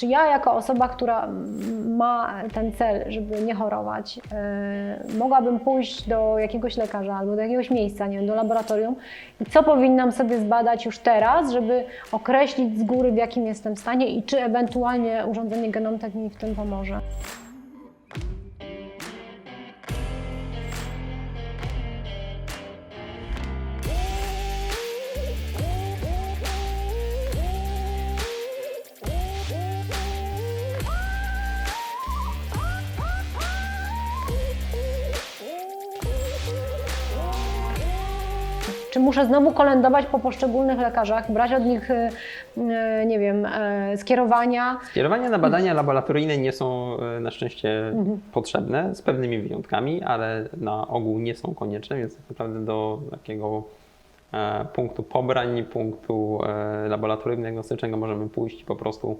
Czy ja, jako osoba, która ma ten cel, żeby nie chorować, yy, mogłabym pójść do jakiegoś lekarza albo do jakiegoś miejsca, nie wiem, do laboratorium i co powinnam sobie zbadać już teraz, żeby określić z góry, w jakim jestem stanie i czy ewentualnie urządzenie Genomtek mi w tym pomoże? Czy muszę znowu kolędować po poszczególnych lekarzach, brać od nich, y, y, nie wiem, y, skierowania? Skierowania na badania laboratoryjne nie są e, na szczęście Mhm. potrzebne, z pewnymi wyjątkami, ale na ogół nie są konieczne, więc tak naprawdę do takiego e, punktu pobrań, punktu e, laboratoryjno-diagnostycznego możemy pójść i po prostu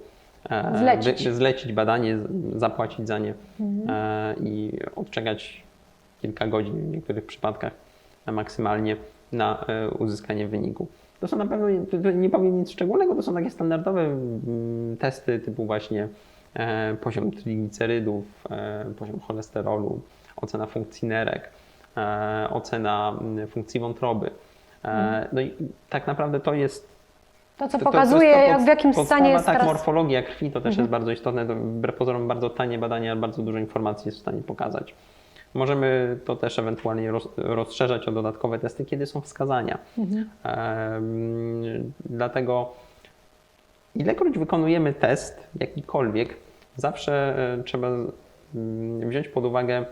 e, Zlecić. zlecić badanie, zapłacić za nie Mhm. e, i odczekać kilka godzin w niektórych przypadkach e, maksymalnie na e, uzyskanie wyniku. To są na pewno, nie powiem nic szczególnego, to są takie standardowe mm, testy typu właśnie e, poziom triglicerydów, e, poziom cholesterolu, ocena funkcji nerek, ocena mm, funkcji wątroby. E, No i tak naprawdę to jest To, co to- to- to pokazuje, jak, w jakim podstawa, stanie jest Tak, teraz... morfologia krwi to też jest bardzo istotne. To wbrew pozorom bardzo tanie badanie, ale bardzo dużo informacji jest w stanie pokazać. Możemy to też ewentualnie roz, rozszerzać o dodatkowe testy, kiedy są wskazania. Em, dlatego ilekroć wykonujemy test, jakikolwiek, zawsze e, trzeba mm, wziąć pod uwagę,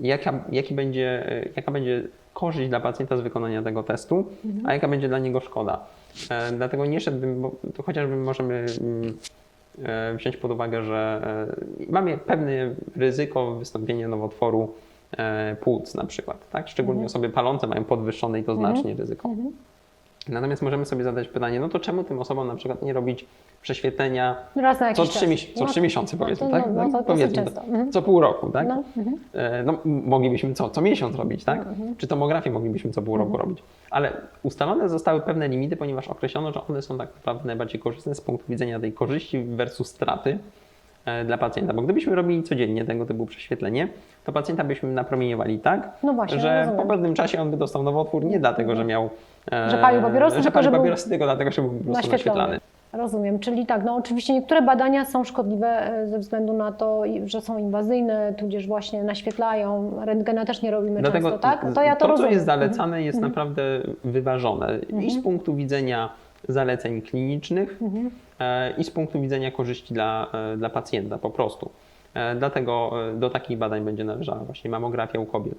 jaka, jaki będzie, e, jaka będzie korzyść dla pacjenta z wykonania tego testu, a jaka będzie dla niego szkoda. E, Dlatego nie szedłbym, bo to chociażby możemy mm, wziąć pod uwagę, że mamy pewne ryzyko wystąpienia nowotworu płuc na przykład, tak? Szczególnie osoby palące mają podwyższone i to znacznie ryzyko. Natomiast możemy sobie zadać pytanie, no to czemu tym osobom na przykład nie robić prześwietlenia na co trzy, co No, trzy miesiące no powiedzmy, tak? no, no, Tak? powiedzmy. Mhm. co pół roku, tak? No, mhm. E, No, moglibyśmy co, co miesiąc robić, tak? Mhm. Czy tomografię moglibyśmy co pół roku robić. Ale ustalone zostały pewne limity, ponieważ określono, że one są tak naprawdę najbardziej korzystne z punktu widzenia tej korzyści versus straty e, dla pacjenta. Bo gdybyśmy robili codziennie tego typu prześwietlenie, to pacjenta byśmy napromieniowali tak, No właśnie, że rozumiem. po pewnym czasie on by dostał nowotwór nie dlatego, że miał... e, Że palił papierosy, że tylko że papierosy, tylko dlatego, że był po prostu naświetlany. Rozumiem, czyli tak, no oczywiście niektóre badania są szkodliwe e, ze względu na to, że są inwazyjne, tudzież właśnie naświetlają, rentgena też nie robimy Dlatego często, tak? To ja to, to rozumiem. co jest zalecane, jest naprawdę wyważone i z punktu widzenia zaleceń klinicznych, e, i z punktu widzenia korzyści dla, e, dla pacjenta po prostu. E, Dlatego e, do takich badań będzie należała właśnie mamografia u kobiet,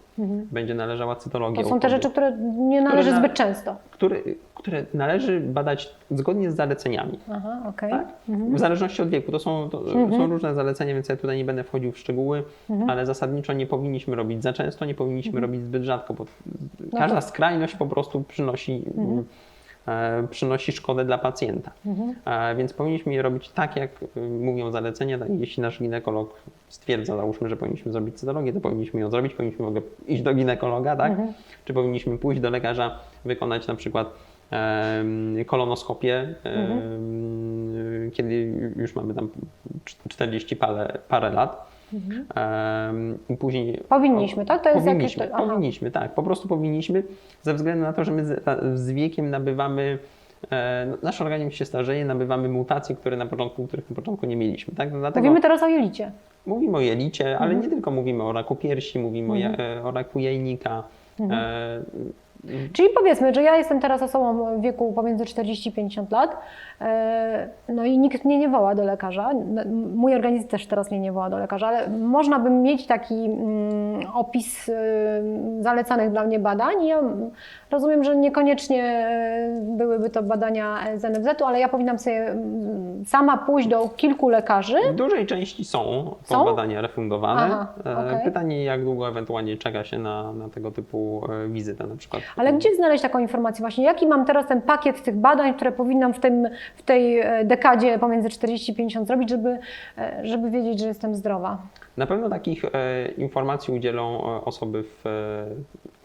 będzie należała cytologia To są te rzeczy, które nie należy na- zbyt często. które, które należy badać zgodnie z zaleceniami. Aha, okej. Tak? W zależności od wieku. To, są, to są różne zalecenia, więc ja tutaj nie będę wchodził w szczegóły, ale zasadniczo nie powinniśmy robić za często, nie powinniśmy robić zbyt rzadko, bo każda tak. skrajność po prostu przynosi, e, przynosi szkodę dla pacjenta. E, więc powinniśmy je robić tak, jak e, mówią zalecenia. Tak, Jeśli nasz ginekolog stwierdza, załóżmy, że powinniśmy zrobić cytologię, to powinniśmy ją zrobić, powinniśmy w ogóle iść do ginekologa, tak? Czy powinniśmy pójść do lekarza, wykonać na przykład kolonoskopię, em, kiedy już mamy tam 40 parę, parę lat. Em, I później. Powinniśmy, tak? To jest powinniśmy, jakieś- aha. powinniśmy, tak. Po prostu powinniśmy, ze względu na to, że my z, z wiekiem nabywamy. E, no, nasz organizm się starzeje, nabywamy mutacje, które na początku, których na początku nie mieliśmy. Tak? No Dlatego Mówimy teraz o jelicie. Mówimy o jelicie, ale Mhm. nie tylko mówimy o raku piersi, mówimy o, ja- e, o raku jajnika. Mhm. E, Czyli powiedzmy, że ja jestem teraz osobą w wieku pomiędzy 40 i 50 lat, e, no i nikt mnie nie woła do lekarza. Mój organizm też teraz mnie nie woła do lekarza, ale można by mieć taki mm, opis e, zalecanych dla mnie badań. I ja rozumiem, że niekoniecznie e, byłyby to badania z NFZ-u, ale ja powinnam sobie mm, sama pójść do kilku lekarzy. W dużej części są, są? Są? badania refundowane. Aha, okej. Pytanie, jak długo ewentualnie czeka się na, na tego typu wizytę na przykład. Ale gdzie znaleźć taką informację? Właśnie jaki mam teraz ten pakiet tych badań, które powinnam w, tym, w tej e, dekadzie pomiędzy 40 i 50 zrobić, żeby, e, żeby wiedzieć, że jestem zdrowa? Na pewno takich e, informacji udzielą e, osoby, w,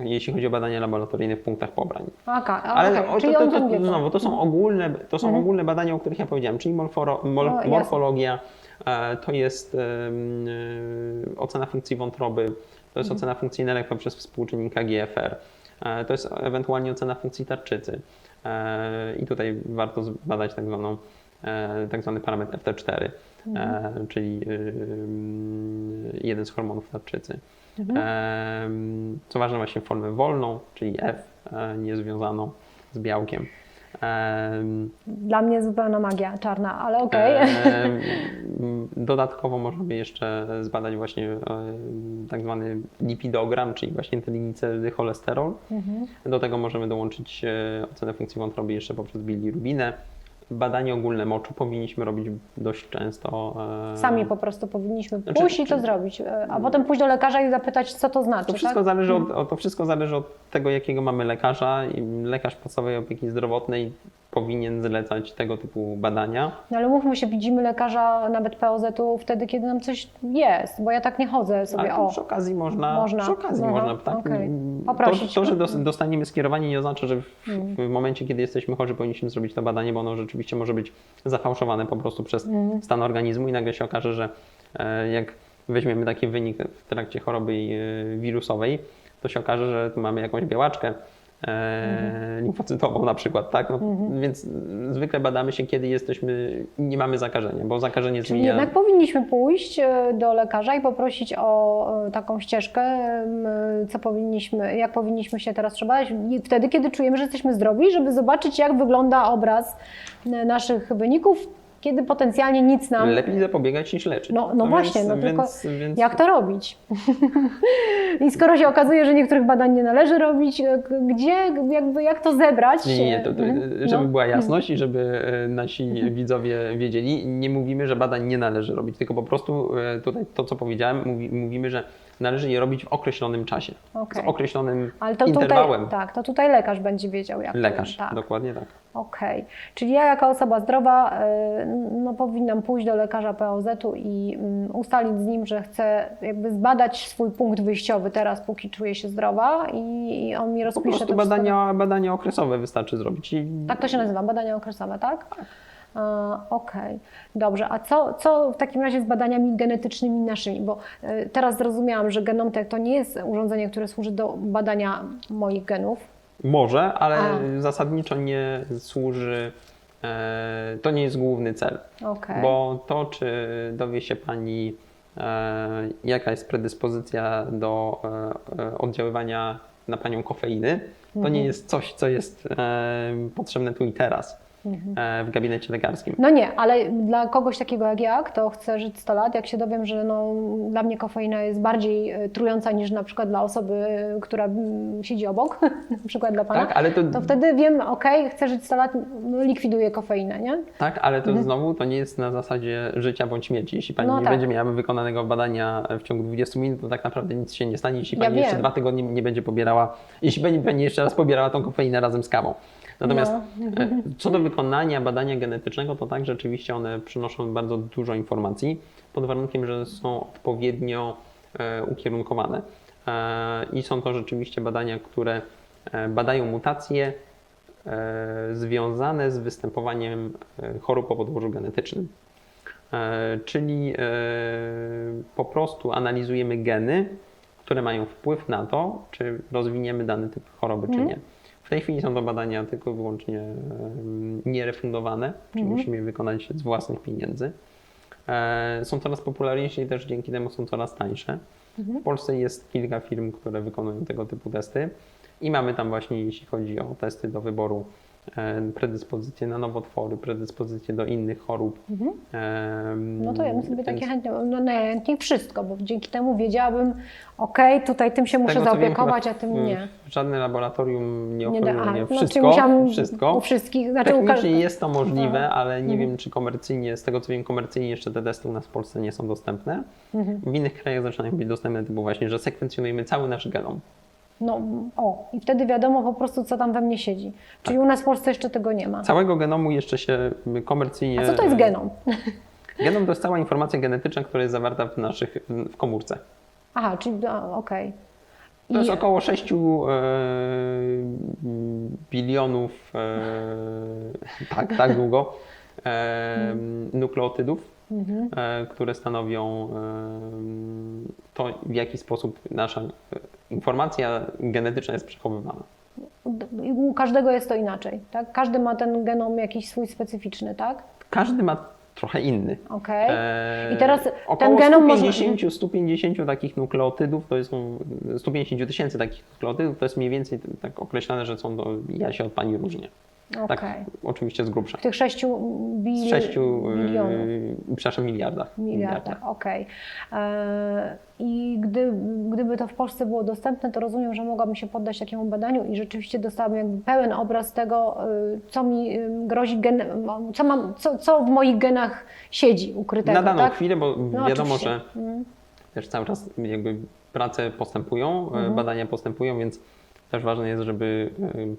e, jeśli chodzi o badania laboratoryjne w punktach pobrań. Aka, a, Ale okej, o, to, to, to, wie. znowu, to są ogólne, to są ogólne badania, o których ja powiedziałem, czyli morforo, mol, No, morfologia, E, To jest ocena funkcji wątroby, to jest ocena funkcji nerek poprzez współczynnik GFR, to jest ewentualnie ocena funkcji tarczycy. E, I tutaj warto zbadać tak, zwaną, e, tak zwany parametr FT4, e, czyli ym, jeden z hormonów tarczycy. Em, Co ważne, właśnie formę wolną, czyli F, e, niezwiązaną z białkiem. Dla mnie zupełna magia czarna, ale okej. Em, Dodatkowo można by jeszcze zbadać właśnie em, tak zwany lipidogram, czyli właśnie triglicerydy, cholesterol. Mhm. Do tego możemy dołączyć e, ocenę funkcji wątroby jeszcze poprzez bilirubinę. Badanie ogólne moczu powinniśmy robić dość często. e, Sami po prostu powinniśmy Znaczy, pójść i to czy- zrobić, e, a potem pójść do lekarza i zapytać, co to znaczy. To wszystko, tak? zależy od, o- to wszystko zależy od tego, jakiego mamy lekarza. Lekarz podstawowej opieki zdrowotnej powinien zlecać tego typu badania. No ale mówmy się, widzimy lekarza nawet POZ-u wtedy, kiedy nam coś jest, bo ja tak nie chodzę sobie, Ale przy okazji można, Można. przy okazji Aha, można tak? Poprosić. To, to, że dos- dostaniemy skierowanie nie oznacza, że w, Mm. w momencie, kiedy jesteśmy chorzy, powinniśmy zrobić to badanie, bo ono rzeczywiście może być zafałszowane po prostu przez Mm. stan organizmu i nagle się okaże, że e, jak weźmiemy taki wynik w trakcie choroby e, wirusowej, to się okaże, że mamy jakąś białaczkę e, limfocytową na przykład, tak? No, Więc zwykle badamy się, kiedy jesteśmy, nie mamy zakażenia, bo zakażenie Czyli zmienia... jednak powinniśmy pójść e, do lekarza i poprosić o e, taką ścieżkę, co powinniśmy, jak powinniśmy się teraz trzymać, wtedy, kiedy czujemy, że jesteśmy zdrowi, żeby zobaczyć, jak wygląda obraz e, naszych wyników, kiedy potencjalnie nic nam... Lepiej zapobiegać niż leczyć. No, no właśnie, więc, no tylko więc, więc Jak to robić? I skoro się okazuje, że niektórych badań nie należy robić, e, gdzie, jakby, jak to zebrać? Nie, nie, to, to, Mhm. żeby No. była jasność i żeby e, nasi widzowie wiedzieli, nie mówimy, że badań nie należy robić, tylko po prostu e, tutaj to, co powiedziałem, mówi, mówimy, że należy je robić w określonym czasie, Okej. z określonym Ale to interwałem. tutaj, tak, to tutaj lekarz będzie wiedział, jak Lekarz, to, tak. dokładnie tak. Okej, czyli ja jako osoba zdrowa y, no, powinnam pójść do lekarza POZ-u i mm, ustalić z nim, że chcę jakby zbadać swój punkt wyjściowy teraz, póki czuję się zdrowa i, i on mi Po rozpisze prostu to wszystko. badania, badania okresowe wystarczy zrobić. I Tak to się nazywa, badania okresowe, tak? A, Okej, dobrze. A co, co w takim razie z badaniami genetycznymi naszymi? Bo y, teraz zrozumiałam, że Genomtek to nie jest urządzenie, które służy do badania moich genów. Może, ale A. zasadniczo nie służy, e, to nie jest główny cel. Okej. Bo to, czy dowie się Pani, e, jaka jest predyspozycja do e, oddziaływania na Panią kofeiny, to Mhm. nie jest coś, co jest e, potrzebne tu i teraz w gabinecie lekarskim. No nie, ale dla kogoś takiego jak ja, kto chce żyć 100 lat, jak się dowiem, że no, dla mnie kofeina jest bardziej e, trująca niż na przykład dla osoby, e, która siedzi obok, na przykład dla Pana, Tak, ale to, to wtedy wiem, okej, chcę żyć 100 lat, no, likwiduję kofeinę, nie? tak, ale to znowu to nie jest na zasadzie życia bądź śmierci. Jeśli Pani No nie tak. będzie miała wykonanego badania w ciągu 20 minut, to tak naprawdę nic się nie stanie, jeśli Ja Pani jeszcze wiem. dwa tygodnie nie będzie pobierała, jeśli Pani, pani jeszcze raz pobierała tą kofeinę razem z kawą. Natomiast No. e, co do wykonania badania genetycznego, to tak, rzeczywiście one przynoszą bardzo dużo informacji, pod warunkiem, że są odpowiednio e, ukierunkowane. E, I są to rzeczywiście badania, które e, badają mutacje związane z występowaniem chorób o podłożu genetycznym. Czyli po prostu analizujemy geny, które mają wpływ na to, czy rozwiniemy dany typ choroby, czy nie. W tej chwili są to badania tylko i wyłącznie nierefundowane, czyli musimy je wykonać z własnych pieniędzy. E, Są coraz popularniejsze i też dzięki temu są coraz tańsze. W Polsce jest kilka firm, które wykonują tego typu testy i mamy tam właśnie, jeśli chodzi o testy do wyboru, predyspozycje na nowotwory, predyspozycje do innych chorób. Em, No to ja bym sobie takie chętnie, no najchętniej wszystko, bo dzięki temu wiedziałabym, okej, tutaj tym się muszę tego, co wiem, zaopiekować, a tym nie. Żadne laboratorium nie oferuje nie no, wszystko. musiałam wszystko. u wszystkich, znaczy u Technicznie każdego. jest to możliwe, Aha. ale nie Mhm. wiem, czy komercyjnie, z tego co wiem, komercyjnie jeszcze te testy u nas w Polsce nie są dostępne. Mhm. W innych krajach zaczynają być dostępne, typu właśnie, że sekwencjonujemy cały nasz genom. No, o, i wtedy wiadomo po prostu, co tam we mnie siedzi. Czyli Tak. u nas w Polsce jeszcze tego nie ma. Całego genomu jeszcze się komercyjnie... A co to jest genom? Genom to jest cała informacja genetyczna, która jest zawarta w naszych, w komórce. Aha, czyli, okej. To jest około 6 e, bilionów, e, tak, tak długo, e, nukleotydów e, które stanowią to, w jaki sposób nasza informacja genetyczna jest przechowywana. U każdego jest to inaczej, tak? Każdy ma ten genom jakiś swój specyficzny, tak? Każdy ma trochę inny. Okej. Eee, I teraz około ten genom może- 150, 150 takich nukleotydów, to jest 150 tysięcy takich nukleotydów, to jest mniej więcej tak określane, że są do, ja się od pani różnię. Okej. Tak, oczywiście z grubsza. W tych 6 bil... Z 6 bilionów. przepraszam, miliardach. Miliardach, okej. E, I gdy, gdyby to w Polsce było dostępne, to rozumiem, że mogłabym się poddać takiemu badaniu i rzeczywiście dostałabym jakby pełen obraz tego, y, co mi y, grozi, gen, co, mam, co, co w moich genach siedzi ukrytego. Na daną tak? chwilę, bo No, wiadomo, oczywiście. że Mm. też cały czas jakby prace postępują, e, Mhm. badania postępują, więc też ważne jest, żeby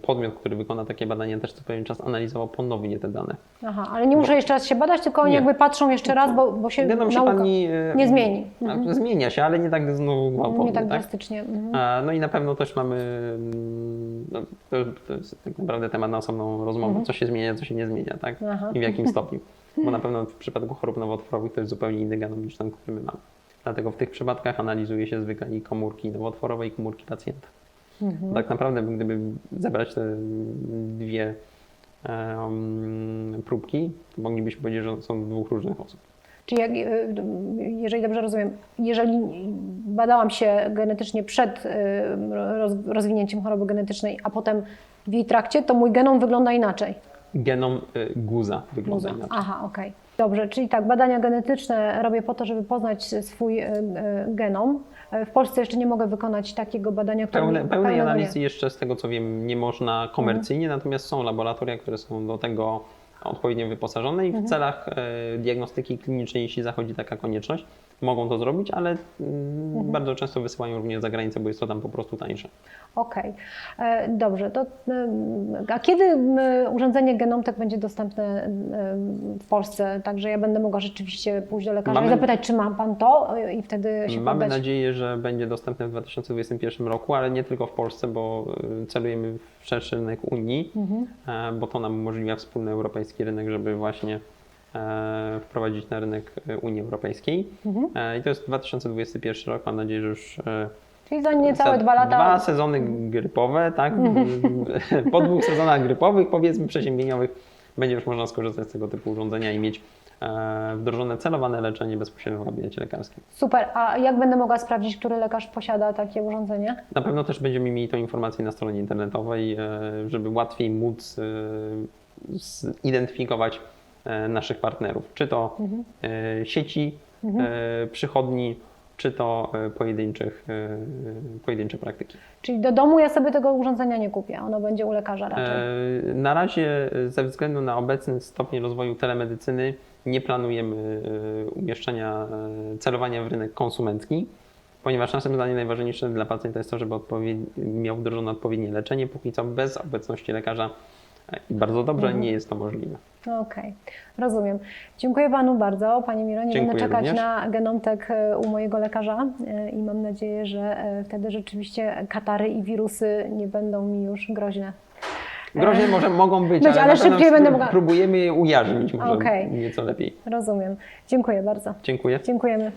podmiot, który wykona takie badania, też co pewien czas analizował ponownie te dane. Aha, ale nie muszę jeszcze raz się badać, tylko oni Nie. jakby patrzą jeszcze raz, bo, bo się nauka pani e, nie zmieni. a, Zmienia się, ale nie tak znowu gwałtownie. nie tak tak? drastycznie. Mhm. A, No i na pewno też mamy, mm, no, to, to jest tak naprawdę temat na osobną rozmowę, co się zmienia, co się nie zmienia, tak? Mhm. Aha. I w jakim stopniu. Bo na pewno w przypadku chorób nowotworowych to jest zupełnie inny genom niż ten, który my mamy. Dlatego w tych przypadkach analizuje się zwykle i komórki nowotworowe, i komórki pacjenta. Mhm. Tak naprawdę, gdyby zebrać te dwie em, próbki, to moglibyśmy powiedzieć, że są dwóch różnych osób. Czyli jak, y, jeżeli dobrze rozumiem, jeżeli badałam się genetycznie przed roz, rozwinięciem choroby genetycznej, a potem w jej trakcie, to mój genom wygląda inaczej. Genom y, guza wygląda Muza. inaczej. Aha, okej. Dobrze, czyli tak, badania genetyczne robię po to, żeby poznać swój y, y, genom. W Polsce jeszcze nie mogę wykonać takiego badania, które Pełne, pełnej analizy jeszcze z tego co wiem nie można komercyjnie, Mhm. natomiast są laboratoria, które są do tego odpowiednio wyposażone i Mhm. w celach e, diagnostyki klinicznej, jeśli zachodzi taka konieczność, mogą to zrobić, ale mm, Mhm. bardzo często wysyłają również za granicę, bo jest to tam po prostu tańsze. Okej, E, dobrze. To, em, a kiedy m, urządzenie Genomtek będzie dostępne w Polsce? Także ja będę mogła rzeczywiście pójść do lekarza Mamy- i zapytać, czy ma Pan to e, i wtedy się Mamy poddać. nadzieję, że będzie dostępne w 2021 roku, ale nie tylko w Polsce, bo e, celujemy w szerszy rynek Unii, Mhm. bo to nam umożliwia wspólny europejski rynek, żeby właśnie wprowadzić na rynek e, Unii Europejskiej. Mhm. E, I to jest 2021 rok. Mam nadzieję, że już e, Czyli za niecałe dwa lata. Dwa sezony grypowe, tak? po dwóch sezonach grypowych, powiedzmy przeziębieniowych, będzie już można skorzystać z tego typu urządzenia i mieć e, wdrożone celowane leczenie bezpośrednio w gabinecie lekarskim. Super. A jak będę mogła sprawdzić, który lekarz posiada takie urządzenie? Na pewno też będziemy mieli tą informację na stronie internetowej, e, żeby łatwiej móc e, zidentyfikować e, naszych partnerów, czy to e, sieci e, przychodni, czy to e, pojedynczych, e, pojedyncze praktyki. Czyli do domu ja sobie tego urządzenia nie kupię. Ono będzie u lekarza raczej. E, Na razie e, ze względu na obecny stopień rozwoju telemedycyny nie planujemy e, umieszczenia, e, celowania w rynek konsumencki, ponieważ naszym zdaniem najważniejsze dla pacjenta jest to, żeby miał wdrożone odpowiednie leczenie, póki co bez obecności lekarza e, i bardzo dobrze Mhm. nie jest to możliwe. No Okej, rozumiem. Dziękuję Panu bardzo, Panie Mironie. Dziękuję Będę czekać również. na genomtek e, u mojego lekarza e, i mam nadzieję, że e, wtedy rzeczywiście katary i wirusy nie będą mi już groźne. Groźne może mogą być, Być, ale, ale szybciej będę mogła- próbujemy je ujarzmić może Okej. nieco lepiej. Rozumiem. Dziękuję bardzo. Dziękuję. Dziękujemy.